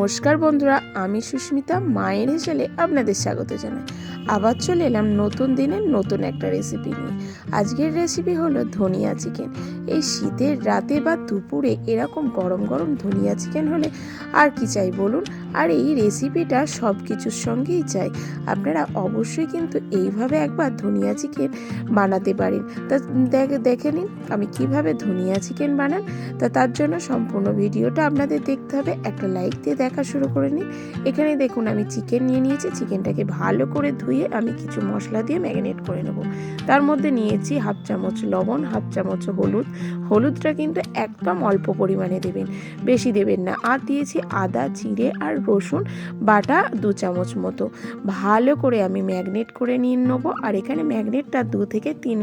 নমস্কার বন্ধুরা, আমি সুস্মিতা, মায়ের হেসেলে আপনাদের স্বাগত জানাই। আবার চলে এলাম নতুন দিনের নতুন একটা রেসিপি নিয়ে। আজকের রেসিপি হলো ধনিয়া চিকেন এই শীতের রাতে বা দুপুরে এরকম গরম গরম ধনিয়া চিকেন হলে আর কি চাই বলুন? আর এই রেসিপিটা সব কিছুর সঙ্গেই চাই। আপনারা অবশ্যই কিন্তু এইভাবে একবার ধনিয়া চিকেন বানাতে পারেন। তা দেখে নিন আমি কীভাবে ধনিয়া চিকেন বানান। তা তার জন্য সম্পূর্ণ ভিডিওটা আপনাদের দেখতে হবে। একটা লাইক দিয়ে দেখা শুরু করে নিন। এখানে দেখুন আমি চিকেন নিয়ে নিয়েছি। চিকেনটাকে ভালো করে ধুয়ে আমি কিছু মশলা দিয়ে ম্যারিনেট করে নেব। তার মধ্যে নিয়েছি হাফ চামচ লবণ হাফ চামচ হলুদ হলুদটা কিন্তু একদম অল্প পরিমাণে দেবেন, বেশি দেবেন না। আর দিয়েছি আদা, জিরে আর রসুন বাটা দু চামচ মতো। ভালো করে আমি ম্যাগনেট করে নিয়ে নেব। আর এখানে ম্যাগনেটটা দু থেকে তিন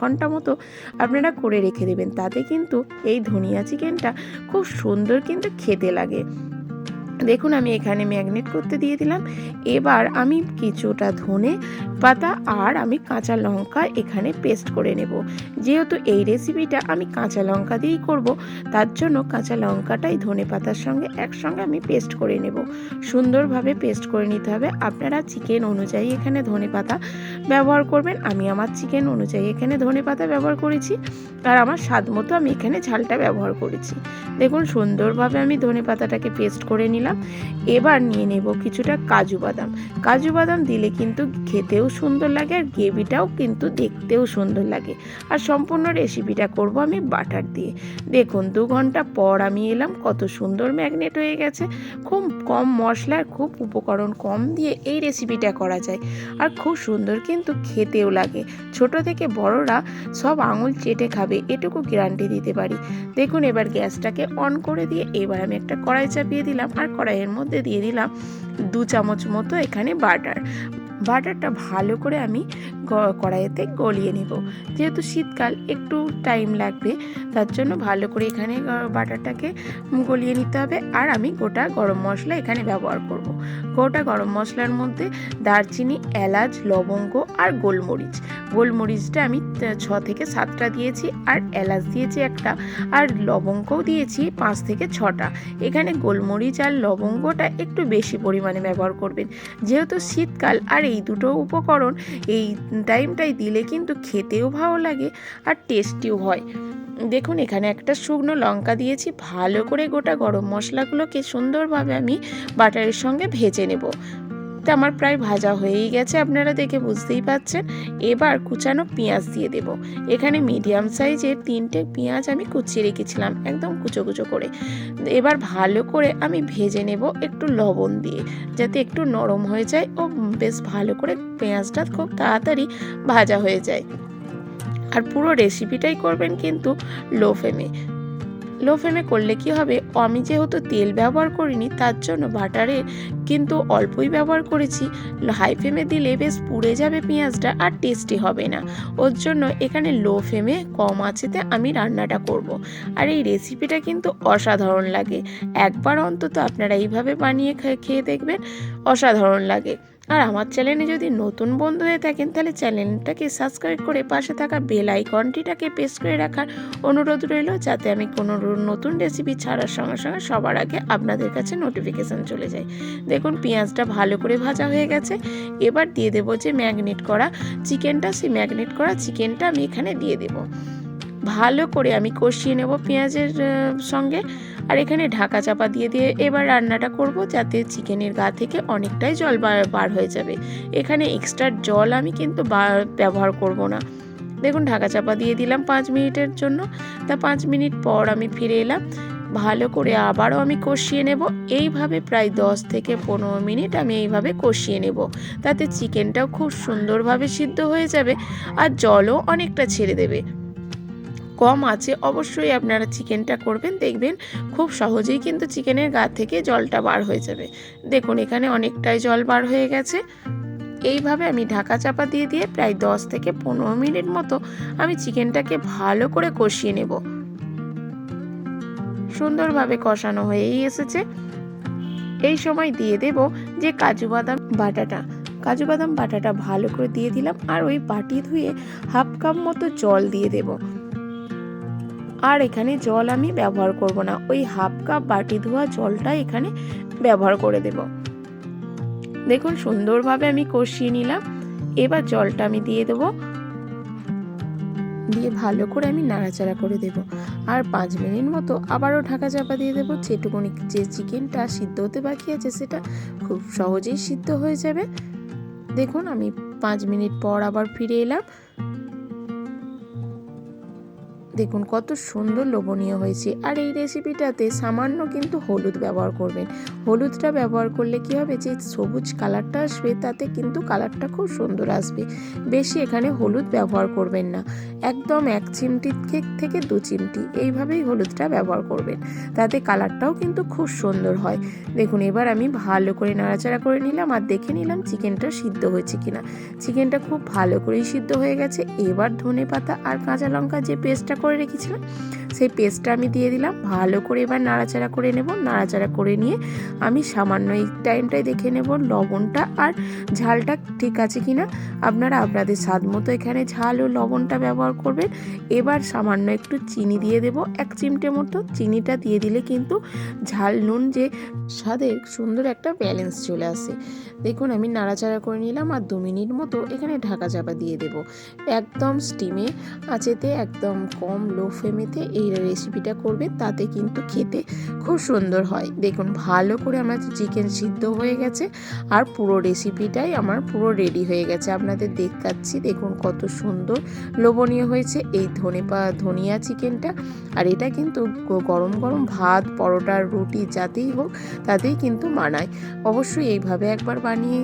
ঘণ্টা মতো আপনারা করে রেখে দেবেন। তাতে কিন্তু এই ধনিয়া চিকেনটা খুব সুন্দর কিন্তু খেতে লাগে। দেখুন, আমি এখানে ম্যাগনেট করতে দিয়ে দিলাম। এবার আমি কিছুটা ধনে পাতা আর আমি কাঁচা লঙ্কা এখানে পেস্ট করে নেব। যেহেতু এই রেসিপিটা আমি কাঁচা লঙ্কা দিয়েই করব, তার জন্য কাঁচা লঙ্কাটাই ধনে পাতার সঙ্গে একসঙ্গে আমি পেস্ট করে নেব। সুন্দরভাবে পেস্ট করে নিতে হবে। আপনারা চিকেন অনুযায়ী এখানে ধনে পাতা ব্যবহার করবেন। আমি আমার চিকেন অনুযায়ী এখানে ধনে পাতা ব্যবহার করেছি। আর আমার স্বাদ মতো আমি এখানে ঝালটা ব্যবহার করেছি। দেখুন, সুন্দরভাবে আমি ধনে পাতাটাকে পেস্ট করে নিলাম। এবার নিয়ে নেব কিছুটা কাজু বাদাম। কাজু বাদাম দিলে কিন্তু খেতেও সুন্দর লাগে আর গ্রেভিটাও কিন্তু দেখতেও সুন্দর লাগে। আর সম্পূর্ণ রেসিপিটা করব আমি বাটার দিয়ে। দেখুন, দু ঘণ্টা পর আমি এলাম, কত সুন্দর ম্যাগনেট হয়ে গেছে। খুব কম মশলার খুব উপকরণ কম দিয়ে এই রেসিপিটা করা যায়। আর খুব সুন্দর কিন্তু খেতেও লাগে। ছোট থেকে বড়রা সব আঙুল চেটে খাবে, এটুকু গ্যারান্টি দিতে পারি। দেখুন, এবার গ্যাসটাকে অন করে দিয়ে এবার আমি একটা কড়াই চাপিয়ে দিলাম। আর কড়াইয়ের মধ্যে দিয়ে দিলাম দু চামচ মতো এখানে বাটার। বাটারটা ভালো করে আমি কড়াইতে গলিয়ে নেব। যেহেতু শীতকাল, একটু টাইম লাগবে, তার জন্য ভালো করে এখানে বাটারটাকে গলিয়ে নিতে হবে। আর আমি গোটা গরম মশলা এখানে ব্যবহার করব। গোটা গরম মশলার মধ্যে দারচিনি, এলাচ, লবঙ্গ আর গোলমরিচ। গোলমরিচটা আমি ছ থেকে সাতটা দিয়েছি আর এলাচ দিয়েছি একটা আর লবঙ্গও দিয়েছি পাঁচ থেকে ছটা। এখানে গোলমরিচ আর লবঙ্গটা একটু বেশি পরিমাণে ব্যবহার করবেন। যেহেতু শীতকাল আর এই দুটো উপকরণ এই টাইমটাই দিলে কিন্তু খেতেও ভালো লাগে আর টেস্টিও হয়। দেখুন, এখানে একটা শুকনো লঙ্কা দিয়েছি, ভালো করে গোটা গরম মশলাগুলোকে সুন্দরভাবে আমি বাটারের সঙ্গে ভেজে নেব। আমার প্রায় ভাজা হয়েই গেছে, আপনারা দেখে বুঝতেই পাচ্ছেন। এবার কুচানো পেঁয়াজ দিয়ে দেব। এখানে মিডিয়াম সাইজের তিনটে পেঁয়াজ আমি কুচিয়ে রেখেছিলাম, একদম কুচো কুচো করে। এবার ভালো করে আমি ভেজে নেব একটু লবণ দিয়ে, যাতে একটু নরম হয়ে যায় ও বেশ ভালো করে পেঁয়াজটা খুব তাড়াতাড়ি ভাজা হয়ে যায়। আর পুরো রেসিপিটাই করবেন কিন্তু লো ফ্লেমে লো ফ্লেমে করলে কি হবে? আমি যেহেতু তেল ব্যবহার করিনি, তার জন্য বাটারে কিন্তু অল্পই ব্যবহার করেছি। হাই ফ্লেমে দিলে বেশ পুড়ে যাবে পেঁয়াজটা আর টেস্টি হবে না। ওর জন্য এখানে লো ফ্লেমে কম আঁচেতে আমি রান্নাটা করব। আর এই রেসিপিটা কিন্তু অসাধারণ লাগে। একবার অন্তত আপনারা এইভাবে বানিয়ে খেয়ে দেখবেন, অসাধারণ লাগে। আর আমার চ্যানেলে যদি নতুন বন্ধু হয়ে থাকেন, তাহলে চ্যানেলটাকে সাবস্ক্রাইব করে পাশে থাকা বেল আইকনটিটাকে প্রেস করে রাখার অনুরোধ রইল, যাতে আমি কোনো নতুন রেসিপি ছাড়ার সঙ্গে সঙ্গে সবার আগে আপনাদের কাছে নোটিফিকেশান চলে যায়। দেখুন, পেঁয়াজটা ভালো করে ভাজা হয়ে গেছে। এবার দিয়ে দেবো যে ম্যাগনেট করা চিকেনটা। সেই ম্যাগনেট করা চিকেনটা আমি এখানে দিয়ে দেব। ভালো করে আমি কষিয়ে নেব পেঁয়াজের সঙ্গে। আর এখানে ঢাকা চাপা দিয়ে দিয়ে এবার রান্নাটা করব যাতে চিকেনের গা থেকে অনেকটাই জল বার হয়ে যাবে। এখানে এক্সট্রা জল আমি কিন্তু ব্যবহার করব না। দেখুন, ঢাকা চাপা দিয়ে দিলাম পাঁচ মিনিটের জন্য। তা পাঁচ মিনিট পর আমি ফিরে এলাম। ভালো করে আবারও আমি কষিয়ে নেব। এইভাবে প্রায় দশ থেকে পনেরো মিনিট আমি এইভাবে কষিয়ে নেব। তাতে চিকেনটাও খুব সুন্দরভাবে সিদ্ধ হয়ে যাবে আর জলও অনেকটা ছেড়ে দেবে। কম আছে, অবশ্যই আপনারা চিকেনটা করবেন, দেখবেন খুব সহজেই কিন্তু চিকেনের গা থেকে জলটা বার হয়ে যাবে। দেখুন, এখানে অনেকটাই জল বার হয়ে গেছে। এইভাবে আমি ঢাকা চাপা দিয়ে দিয়ে প্রায় দশ থেকে পনেরো মিনিট মতো আমি চিকেনটাকে ভালো করে কষিয়ে নেব। সুন্দরভাবে কষানো হয়েই এসেছে। এই সময় দিয়ে দেব যে কাজু বাদাম বাটাটা। কাজু বাদাম বাটাটা ভালো করে দিয়ে দিলাম আর ওই বাটি ধুয়ে হাফ কাপ মতো জল দিয়ে দেব। আর এখানে জল আমি ব্যবহার করব না। ওই হাফ কাপ বাটি ধোয়া জলটা এখানে ব্যবহার করে দেব। দেখুন, সুন্দরভাবে আমি কষিয়ে নিলাম। এবার জলটা আমি দিয়ে দেবো। দিয়ে ভালো করে আমি নাড়াচাড়া করে দেব। আর পাঁচ মিনিট মতো আবারও ঢাকা চাপা দিয়ে দেবো। যেটুকুনি যে চিকেনটা সিদ্ধ হতে বাকি আছে, সেটা খুব সহজেই সিদ্ধ হয়ে যাবে। দেখুন, আমি পাঁচ মিনিট পর আবার ফিরে এলাম। দেখুন কত সুন্দর লোভনীয় হয়েছে। আর এই রেসিপিটাতে সামান্য কিন্তু হলুদ ব্যবহার করবেন। হলুদটা ব্যবহার করলে কি হবে? যে সবুজ কালারটা আসবে, তাতে কিন্তু কালারটা খুব সুন্দর আসবে। বেশি এখানে হলুদ ব্যবহার করবেন না। একদম এক চিমটি থেকে দু চিমটি এইভাবেই হলুদটা ব্যবহার করবেন। তাতে কালারটাও কিন্তু খুব সুন্দর হয়। দেখুন, এবার আমি ভালো করে নাড়াচাড়া করে নিলাম আর দেখে নিলাম চিকেনটা সিদ্ধ হয়েছে কিনা। চিকেনটা খুব ভালো করেই সিদ্ধ হয়ে গেছে। এবার ধনে পাতা আর কাঁচা লঙ্কা যে পেস্টটা করে রেখেছিলাম সেই পেস্টটা আমি দিয়ে দিলাম। ভালো করে এবার নাড়াচাড়া করে নেব। নাড়াচাড়া করে নিয়ে আমি সামান্য এই টাইমটাই দেখে নেব লবণটা। আর ঝালটা ঠিক আছে কি না আপনারা আপনাদের স্বাদ মতো এখানে ঝাল ও লবণটা ব্যবহার করবেন। এবার সামান্য একটু চিনি দিয়ে দেব, এক চিমটে মতো। চিনিটা দিয়ে দিলে কিন্তু ঝাল, নুন যে স্বাদের সুন্দর একটা ব্যালেন্স চলে আসে। দেখুন, আমি নাড়াচাড়া করে নিলাম আর দু মিনিট মতো এখানে ঢাকা চাপা দিয়ে দেব। একদম স্টিমে আঁচেতে একদম কম লো ফ্লেমেতে এই রেসিপিটা করবে, তাতে কিন্তু খেতে খুব সুন্দর হয়। দেখুন, ভালো করে আমার চিকেন সিদ্ধ হয়ে গেছে আর পুরো রেসিপিটাই আমার পুরো রেডি হয়ে গেছে। আপনাদের দেখাচ্ছি, দেখুন কত সুন্দর লোভনীয় হয়েছে এই ধনে পা, ধনিয়া চিকেনটা আর এটা কিন্তু গরম গরম ভাত, পরোটা, রুটি যাতেই হোক, তাতেই কিন্তু মানায়। অবশ্যই এইভাবে একবার বানিয়ে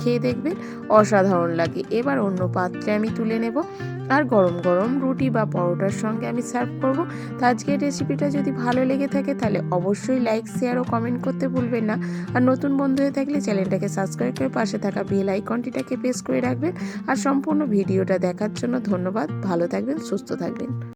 খেয়ে দেখবেন, অসাধারণ লাগে। এবার অন্য পাত্রে আমি তুলে নেব। আর গরম গরম রুটি বা পরোটার সঙ্গে আমি সার্ভ করব। তো আজকের রেসিপিটা যদি ভালো লেগে থাকে তাহলে অবশ্যই লাইক, শেয়ার ও কমেন্ট করতে ভুলবেন না। আর নতুন বন্ধু হয়ে থাকলে চ্যানেলটাকে সাবস্ক্রাইব করে পাশে থাকা বেল আইকনটিটাকে প্রেস করে রাখবেন। আর সম্পূর্ণ ভিডিওটা দেখার জন্য ধন্যবাদ। ভালো থাকবেন, সুস্থ থাকবেন।